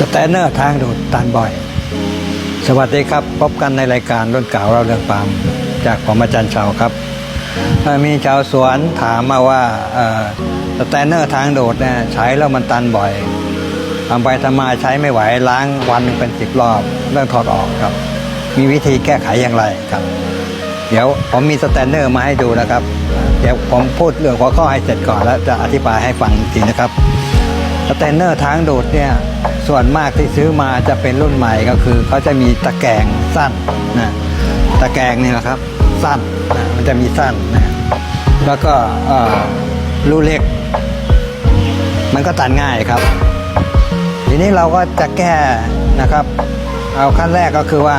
สแตนเนอร์ทางดูดตันบ่อย สวัสดีครับ พบกันในรายการรุ่นเก่าเราเรื่องปาล์มจากผมอาจารย์เชาครับ มีชาวสวนถามมาว่าสแตนเนอร์ทางดูดเนี่ยใช้แล้วมันตันบ่อยทำไปทำมาใช้ไม่ไหวล้างวันเป็นสิบรอบเรื่องถอดออกครับ มีวิธีแก้ไขอย่างไรครับ เดี๋ยวผมมีสแตนเนอร์มาให้ดูนะครับ เดี๋ยวผมพูดเรื่องหัวข้อให้เสร็จก่อนแล้วจะอธิบายให้ฟังอีกทีนะครับสแตนเนอร์ทางดูดเนี่ย ส่วนมากที่ซื้อมาจะเป็นรุ่นใหม่ก็คือเขาจะมีตะแกรงสั้นนะตะแกรงนี่นะครับ สั้นนะมันจะมีสั้นนะแล้วก็รูเล็ก มันก็ตันง่ายครับ ทีนี้เราก็จะแก้นะครับ เอาขั้นแรกก็คือว่า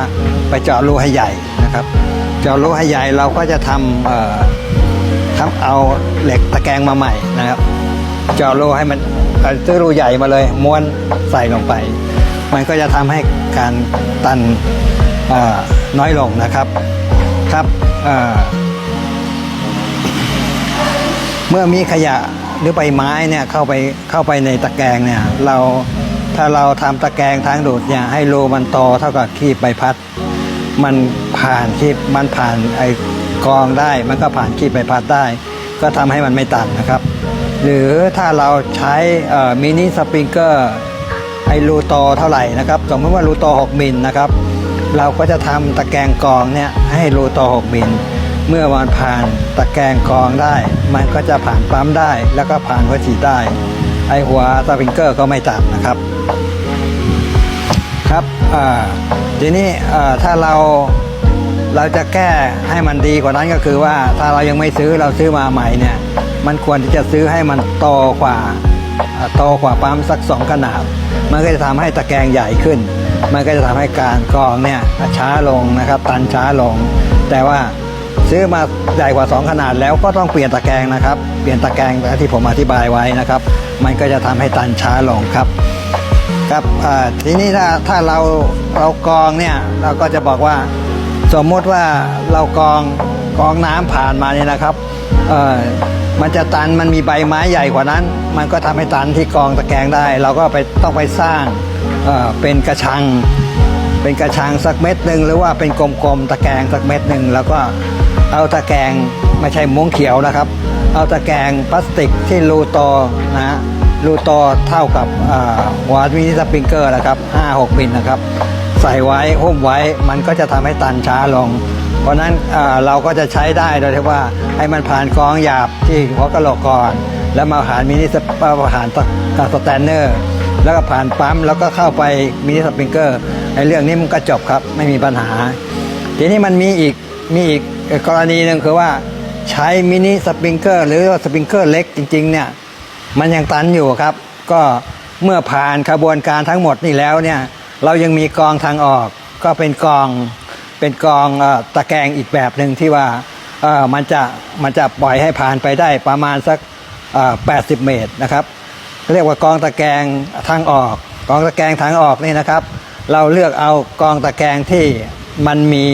ไปเจาะรูให้ใหญ่นะครับ เจาะรูให้ใหญ่เราก็จะทำเอ่อทำเอาเหล็กตะแกรงมาใหม่นะครับ เจาะรูให้มัน ซื้อรูใหญ่มาเลยม้วนใส่ลงไป มันก็จะทำให้การตันน้อยลงนะครับครับเมื่อมีขยะหรือใบไม้เนี่ยเข้าไปเข้าไปในตะแกรงเนี่ยเราถ้าเราทำตะแกรงทางดูดเนี่ยให้รูมันโตเท่ากับขีบใบพัด มันผ่านขีบมันผ่านไอ้กรองได้ มันก็ผ่านขีบใบพัดได้ ก็ทำให้มันไม่ตันนะครับ หรือถ้าเราใช้มินิสปริงเกอร์ไอรูโตเท่าไหร่นะครับ สมมติว่ารูโต6มิลนะครับ เราก็จะทำตะแกรงกรองเนี่ยให้รูโต6มิลเมื่อมันผ่านตะแกรงกรองได้ มันก็จะผ่านปั๊มได้ แล้วก็ผ่านหัวฉีดได้ ไอหัวสปริงเกอร์ก็ไม่ตัดนะครับครับทีนี้ถ้าเราเราจะแก้ให้มันดีกว่านั้นก็คือว่าถ้าเรายังไม่ซื้อเราซื้อมาใหม่เนี่ย มันควรที่จะซื้อให้มันโตกว่าโตกว่าปั๊มสักสองขนาด มันก็จะทำให้ตะแกรงใหญ่ขึ้น มันก็จะทำให้การกรองเนี่ยช้าลงนะครับ ตันช้าลง แต่ว่าซื้อมาใหญ่กว่า 2 ขนาดแล้วก็ต้องเปลี่ยนตะแกรงนะครับ เปลี่ยนตะแกรงแบบที่ผมอธิบายไว้นะครับ มันก็จะทำให้ตันช้าลงครับ ครับทีนี้ถ้าถ้าเราเรากรองเนี่ยเราก็จะบอกว่า สมมติว่าเรากรอง กองน้ำผ่านมาเนี่ยนะครับเออมันจะตันมันมีใบไม้ใหญ่กว่านั้น มันก็ทำให้ตันที่กองตะแกรงได้ เราก็ไปต้องไปสร้างเออเป็นกระชัง เป็นกระชังสักเม็ดหนึ่งหรือว่าเป็นกลมๆตะแกรงสักเม็ดหนึ่งแล้วก็เอาตะแกรงไม่ใช่ม้วงเขียวนะครับ เอาตะแกรงพลาสติกที่รูโตนะฮะรูโตเท่ากับอ่าหัวมินิสปริงเกอร์นะครับ5-6มิลนะครับ ใส่ไว้หุ้มไว้มันก็จะทำให้ตันช้าลง เพราะนั้นเราก็จะใช้ได้โดยที่ว่าให้มันผ่านกรองหยาบที่หัวกะโหลกก่อน แล้วมาผ่านมินิสปผ่านสแตนเนอร์ แล้วก็ผ่านปั๊มแล้วก็เข้าไปมินิสปริงเกอร์ไอ้เรื่องนี้มันก็จบครับไม่มีปัญหา ทีนี้มันมีอีกมีอีกกรณีหนึ่งคือว่าใช้มินิสปริงเกอร์หรือว่าสปริงเกอร์เล็กจริงๆเนี่ยมันยังตันอยู่ครับ ก็เมื่อผ่านขบวนการทั้งหมดนี่แล้วเนี่ยเรายังมีกรองทางออกก็เป็นกรอง เป็นกองตะแกรงอีกแบบหนึ่งที่ว่ามันจะมันจะปล่อยให้ผ่านไปได้ประมาณสัก 80 เมตรนะครับ เรียกว่ากองตะแกรงทางออก กองตะแกรงทางออกนี่นะครับ เราเลือกเอากองตะแกรงที่มันมี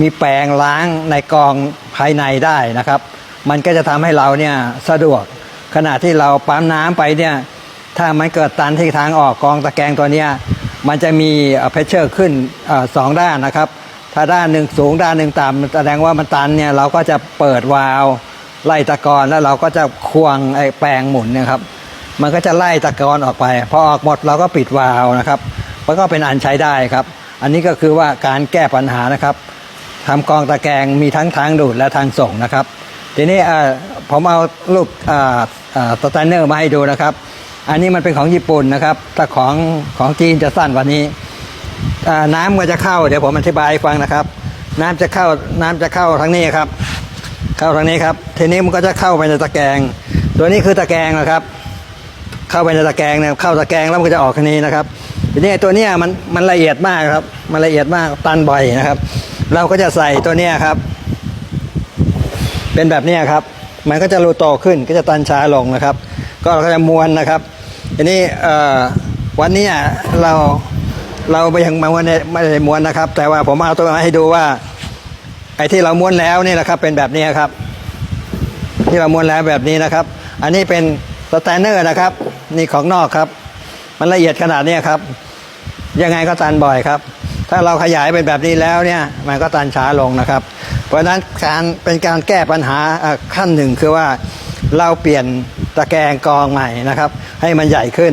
มีแปรงล้างในกองภายในได้นะครับ มันก็จะทำให้เราเนี่ยสะดวกขณะที่เราปั๊มน้ำไปเนี่ยถ้ามันเกิดตันที่ทางออกกองตะแกรงตัวเนี้ย มันจะมีเพชเชอร์ขึ้นอสองด้านนะครับ ถ้าด้านหนึ่งสูงด้านหนึ่งต่ำแสดงว่ามันตันเนี่ยเราก็จะเปิดวาล์วไล่ตะกอนแล้วเราก็จะควงไอ้แปรงหมุนนะครับ มันก็จะไล่ตะกอนออกไปพอออกหมดเราก็ปิดวาล์วนะครับมันก็เป็นอันใช้ได้ครับ อันนี้ก็คือว่าการแก้ปัญหานะครับทำกองตะแกรงมีทั้งทางดูดและทางส่งนะครับ ทีนี้ผมเอารูปสแตนเนอร์มาให้ดูนะครับ อันนี้มันเป็นของญี่ปุ่นนะครับถ้าของของจีนจะสั้นกว่านี้น้ำก็จะเข้าเดี๋ยวผมอธิบายให้ฟังนะครับ น้ำจะเข้าน้ำจะเข้าทางนี้ครับ เข้าทางนี้ครับ ทีนี้มันก็จะเข้าไปในตะแกรงตัวนี้คือตะแกรงนะครับ เข้าไปในตะแกรงเนี่ยเข้าตะแกรงแล้วมันก็จะออกทางนี้นะครับทีนี้ตัวเนี้ยมันมันละเอียดมากครับ มันละเอียดมากตันบ่อยนะครับ เราก็จะใส่ตัวเนี้ยครับ เป็นแบบนี้ครับ มันก็จะรูโตขึ้นก็จะตันช้าลงนะครับ ก็เราก็จะม้วนนะครับ ทีนี้เอ่อวันนี้เราเราไปยังม้วนเนี่ยไม่ได้ม้วนนะครับ แต่ว่าผมเอาตัวมาให้ดูว่า ไอ้ที่เราม้วนแล้วนี่นะครับ เป็นแบบนี้ครับ ที่เราม้วนแล้วแบบนี้นะครับ อันนี้เป็นสแตนเนอร์นะครับ นี่ของนอกครับ มันละเอียดขนาดนี้ครับ ยังไงก็ตันบ่อยครับ ถ้าเราขยายเป็นแบบนี้แล้วเนี่ยมันก็ตันช้าลงนะครับ เพราะฉะนั้นการเป็นการแก้ปัญหาขั้นหนึ่งคือว่าเราเปลี่ยน ตะแกรงกองใหม่นะครับ ให้มันใหญ่ขึ้น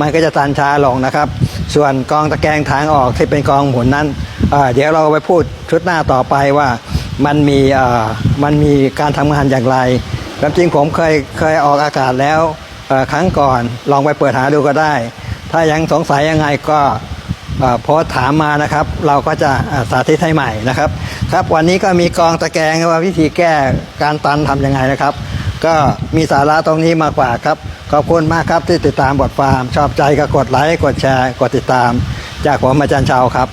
มันก็จะตันช้าลงนะครับ ส่วนกองตะแกรงทางออกที่เป็นกองหมุนนั้นเเดี๋ยวเราไปพูดชุดหน้าต่อไปว่ามันมีมันมีการทำงานอย่างไรความจริงผมเคยเคยออกอากาศแล้วครั้งก่อนลองไปเปิดหาดูก็ได้ ถ้ายังสงสัยยังไงก็โพสถามมานะครับ เราก็จะสาธิตให้ใหม่นะครับ ครับวันนี้ก็มีกองตะแกรงว่าวิธีแก้การตันทำยังไงนะครับ ก็มีสาระตรงนี้มากกว่าครับ ขอบคุณมากครับที่ติดตามบทความชอบใจก็กดไลค์กดแชร์ กดติดตาม จากผมอาจารย์ชาวครับ